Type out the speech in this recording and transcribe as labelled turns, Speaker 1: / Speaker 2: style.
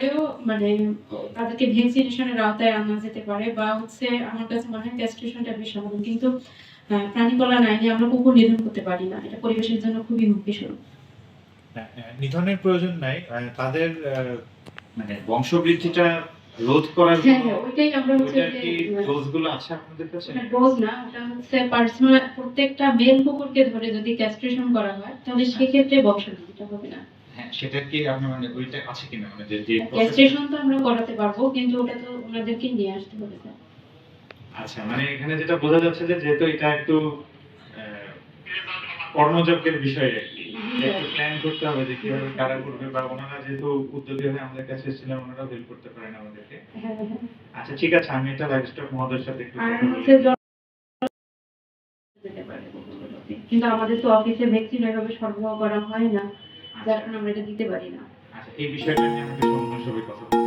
Speaker 1: তারপরেও মানে তাদেরকে ভ্যাকসিনেশনের আওতায় আনা যেতে পারে বা হচ্ছে আমার কাছে মনে হয় ক্যাস্ট্রেশনটা বেশ সমাধান কিন্তু আহ, প্রাণী কল্যাণ আইনে আমরা কুকুর নিধন করতে পারি না। এটা পরিবেশের জন্য খুবই হুমকি স্বরূপ
Speaker 2: হ্যাঁ, হ্যাঁ, নিধনের প্রয়োজন নাই। তাদের মানে বংশবৃদ্ধিটা রোধ করার
Speaker 1: হ্যাঁ
Speaker 2: জন্য
Speaker 1: ওইটাই আমরা হচ্ছে
Speaker 2: ডোজগুলো আছে আপনাদের কাছে?
Speaker 1: ডোজ না ওটা হচ্ছে পার্সোনাল প্রত্যেকটা মেল কুকুরকে ধরে যদি ক্যাস্ট্রেশন করা হয় তাহলে সেক্ষেত্রে বংশবৃদ্ধিটা হবে না।
Speaker 2: সেটা কি আপনার মানে ওইটা আছে কিনা? মানে যে যে
Speaker 1: ক্যাস্ট্রেশন তো আমরা করাতে পারব কিন্তু ওটা তো ওনাদেরকে নিয়ে আসতে হবে স্যার।
Speaker 2: আচ্ছা মানে এখানে যেটা বোঝা যাচ্ছে যে যেহেতু এটা একটু কর্মযজ্ঞের বিষয় আর কি একটু প্ল্যান করতে হবে যে কীভাবে কারা করবে বা ওনারা যেহেতু উদ্যোগী হয়ে আমাদের কাছে এসেছিলেন ওনারাও হেল্প করতে পারেন আমাদেরকে।
Speaker 1: হ্যাঁ হ্যাঁ।
Speaker 2: আচ্ছা ঠিক আছে আমি এটা লাইফস্টক মহোদয়ের সাথে একটু।
Speaker 1: কিন্তু আমাদের তো অফিসে ভ্যাকসিন এভাবে সরবরাহ করা হয় না। যার কারণে আমরা এটা দিতে পারি না।
Speaker 2: আচ্ছা, এই বিষয়টা নিয়ে আমাদের সম্মান সবাই কথা